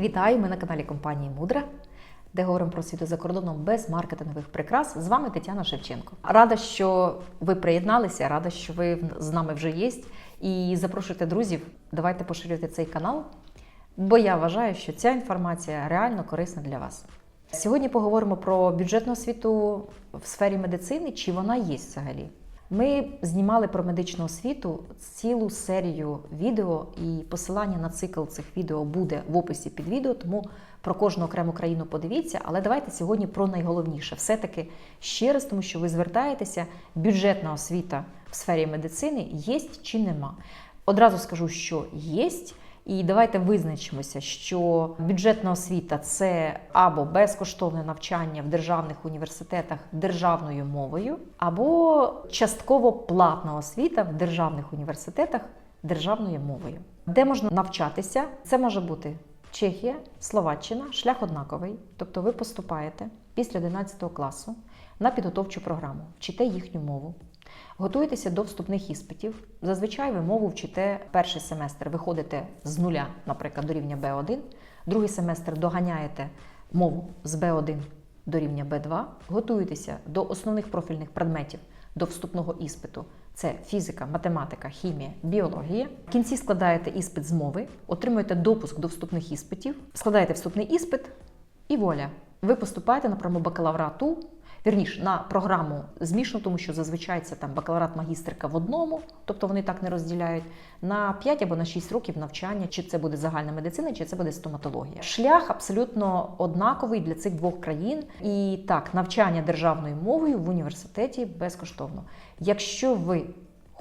Вітаю! Ми на каналі компанії Мудра, де говоримо про світу за кордоном без маркетингових прикрас. З вами Тетяна Шевченко. Рада, що ви приєдналися, рада, що ви з нами вже є. І запрошуйте друзів. Давайте поширюйте цей канал, бо я вважаю, що ця інформація реально корисна для вас. Сьогодні поговоримо про бюджетну освіту в сфері медицини, чи вона є взагалі. Ми знімали про медичну освіту цілу серію відео, і посилання на цикл цих відео буде в описі під відео, тому про кожну окрему країну подивіться. Але давайте сьогодні про найголовніше. Все-таки ще раз, тому що ви звертаєтеся, бюджетна освіта в сфері медицини є чи нема. Одразу скажу, що є. І давайте визначимося, що бюджетна освіта це або безкоштовне навчання в державних університетах державною мовою, або частково платна освіта в державних університетах державною мовою. Де можна навчатися? Це може бути Чехія, Словаччина, шлях однаковий. Тобто ви поступаєте після 11 класу на підготовчу програму, вчите їхню мову. Готуєтеся до вступних іспитів. Зазвичай ви мову вчите перший семестр, виходите з нуля, наприклад, до рівня Б1, другий семестр доганяєте мову з Б1 до рівня Б2, готуєтеся до основних профільних предметів до вступного іспиту. Це фізика, математика, хімія, біологія. В кінці складаєте іспит з мови, отримуєте допуск до вступних іспитів, складаєте вступний іспит і воля. Ви поступаєте на програму бакалаврату, вірніше на програму змішану, тому що зазвичай це там бакалаврат магістрика в одному, тобто вони так не розділяють, на 5 або на 6 років навчання, чи це буде загальна медицина, чи це буде стоматологія. Шлях абсолютно однаковий для цих двох країн. І так, навчання державною мовою в університеті безкоштовно. Якщо ви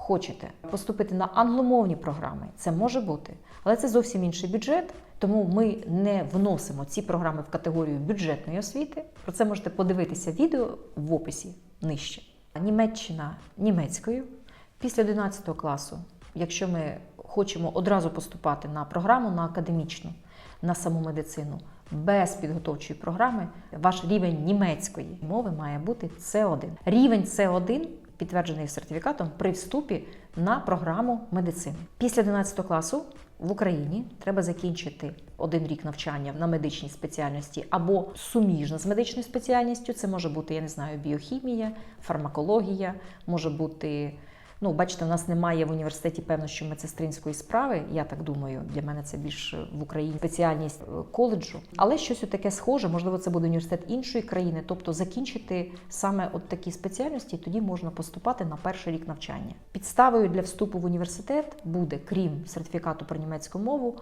хочете поступити на англомовні програми, це може бути, але це зовсім інший бюджет. Тому ми не вносимо ці програми в категорію бюджетної освіти. Про це можете подивитися відео в описі нижче. Німеччина німецькою після 11 класу, якщо ми хочемо одразу поступати на програму на академічну, на саму медицину, без підготовчої програми, ваш рівень німецької мови має бути С1. Рівень С1 підтверджений сертифікатом при вступі на програму медицини. Після 11 класу в Україні треба закінчити один рік навчання на медичній спеціальності або суміжно з медичною спеціальністю. Це може бути, я не знаю, біохімія, фармакологія, може бути. Ну, бачите, у нас немає в університеті певно, що медсестринської справи. Я так думаю, для мене це більш в Україні спеціальність коледжу, але щось таке схоже, можливо, це буде університет іншої країни, тобто закінчити саме от такі спеціальності, тоді можна поступати на перший рік навчання. Підставою для вступу в університет буде, крім сертифікату про німецьку мову.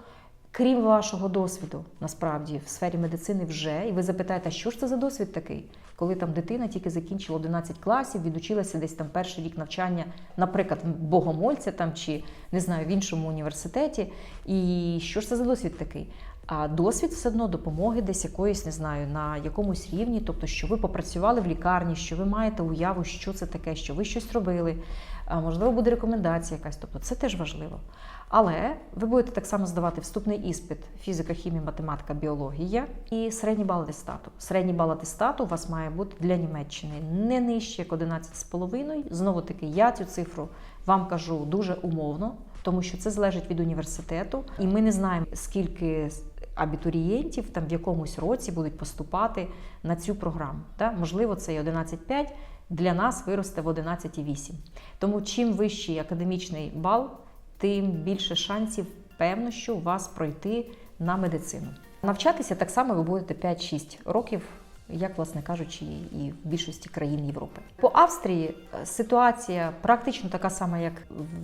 Крім вашого досвіду, насправді, в сфері медицини вже, і ви запитаєте, що ж це за досвід такий, коли там дитина тільки закінчила 11 класів, відучилася десь там перший рік навчання, наприклад, богомольця там чи не знаю, в іншому університеті. І що ж це за досвід такий? А досвід все одно допомоги десь якоїсь, не знаю, на якомусь рівні, тобто, що ви попрацювали в лікарні, що ви маєте уяву, що це таке, що ви щось робили, можливо, буде рекомендація якась, тобто це теж важливо. Але ви будете так само здавати вступний іспит фізика, хімія, математика, біологія і середній бал атестату. Середній бал атестату у вас має бути для Німеччини не нижче як 11,5. Знову таки, я цю цифру вам кажу дуже умовно, тому що це залежить від університету, і ми не знаємо, скільки абітурієнтів там в якомусь році будуть поступати на цю програму. Да? Можливо, це і 11,5, для нас виросте в 11,8. Тому чим вищий академічний бал, тим більше шансів, певно, що вас пройти на медицину. Навчатися так само ви будете 5-6 років. Як, власне кажучи, і в більшості країн Європи. По Австрії ситуація практично така сама, як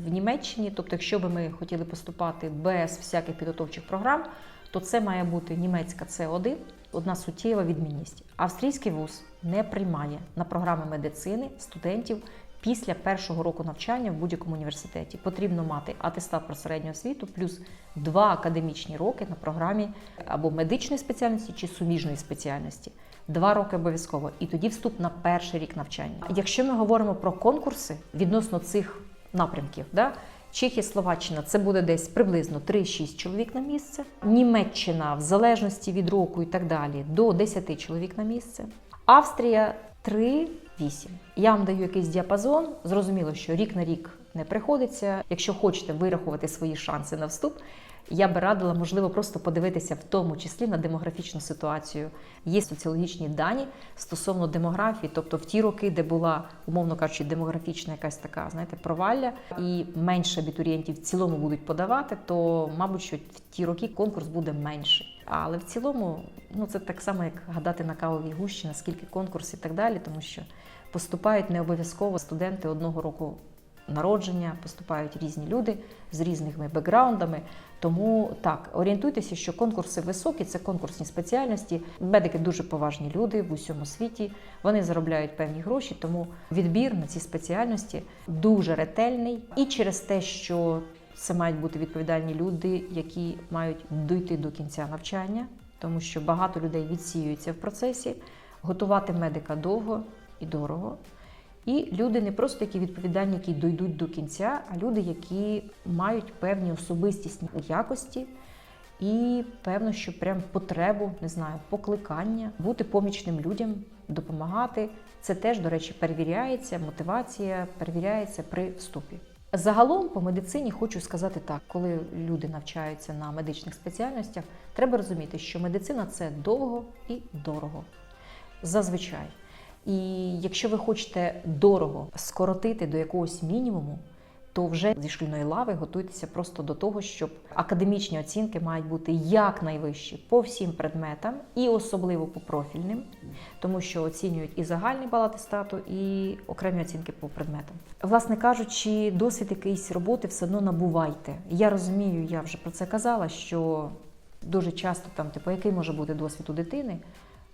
в Німеччині. Тобто, якщо би ми хотіли поступати без всяких підготовчих програм, то це має бути німецька С1, одна суттєва відмінність. Австрійський вуз не приймає на програми медицини студентів після першого року навчання в будь-якому університеті. Потрібно мати атестат про середню освіту плюс два академічні роки на програмі або медичної спеціальності чи суміжної спеціальності. Два роки обов'язково, і тоді вступ на перший рік навчання. Якщо ми говоримо про конкурси відносно цих напрямків, да, Чехія, Словаччина це буде десь приблизно 3-6 чоловік на місце. Німеччина, в залежності від року і так далі, до 10 чоловік на місце. Австрія 3-8. Я вам даю якийсь діапазон. Зрозуміло, що рік на рік не приходиться. Якщо хочете вирахувати свої шанси на вступ, Я би радила, можливо, просто подивитися в тому числі на демографічну ситуацію. Є соціологічні дані стосовно демографії, тобто в ті роки, де була, умовно кажучи, демографічна якась така, знаєте, провалля, і менше абітурієнтів в цілому будуть подавати, то, мабуть, що в ті роки конкурс буде менший. Але в цілому, ну це так само, як гадати на кавовій гущі, наскільки конкурс і так далі, тому що поступають не обов'язково студенти одного року народження, поступають різні люди з різними бекграундами. Тому так, орієнтуйтеся, що конкурси високі, це конкурсні спеціальності. Медики дуже поважні люди в усьому світі. Вони заробляють певні гроші, тому відбір на ці спеціальності дуже ретельний. І через те, що це мають бути відповідальні люди, які мають дійти до кінця навчання, тому що багато людей відсіюються в процесі. Готувати медика довго і дорого. І люди не просто які відповідальні, які дійдуть до кінця, а люди, які мають певні особистісні якості і певно, що прям потребу, не знаю, покликання, бути помічним людям, допомагати. Це теж, до речі, перевіряється, мотивація перевіряється при вступі. Загалом по медицині хочу сказати так, коли люди навчаються на медичних спеціальностях, треба розуміти, що медицина це довго і дорого. Зазвичай. І якщо ви хочете дорого скоротити до якогось мінімуму, то вже зі шкільної лави готуйтеся просто до того, щоб академічні оцінки мають бути якнайвищі по всім предметам, і особливо по профільним, тому що оцінюють і загальний бал атестату, і окремі оцінки по предметам. Власне кажучи, досвід якийсь роботи все одно набувайте. Я розумію, я вже про це казала, що дуже часто там, типу, який може бути досвід у дитини.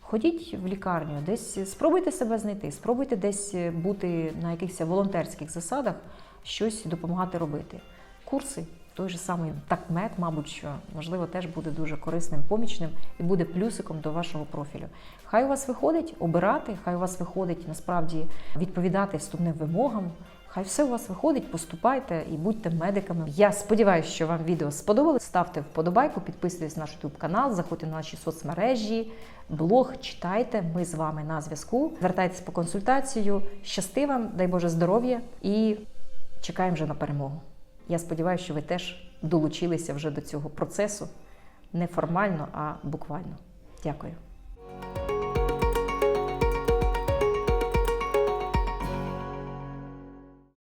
Ходіть в лікарню, десь спробуйте себе знайти, спробуйте десь бути на якихось волонтерських засадах, щось допомагати робити. Курси, той же самий такмет, мабуть, що можливо теж буде дуже корисним, помічним і буде плюсиком до вашого профілю. Хай у вас виходить обирати, хай у вас виходить насправді відповідати вступним вимогам. Хай все у вас виходить, поступайте і будьте медиками. Я сподіваюся, що вам відео сподобалось. Ставте вподобайку, підписуйтесь на наш YouTube канал, заходьте на наші соцмережі, блог читайте. Ми з вами на зв'язку. Звертайтесь по консультацію. Щасти вам, дай Боже здоров'я і чекаємо вже на перемогу. Я сподіваюся, що ви теж долучилися вже до цього процесу не формально, а буквально. Дякую.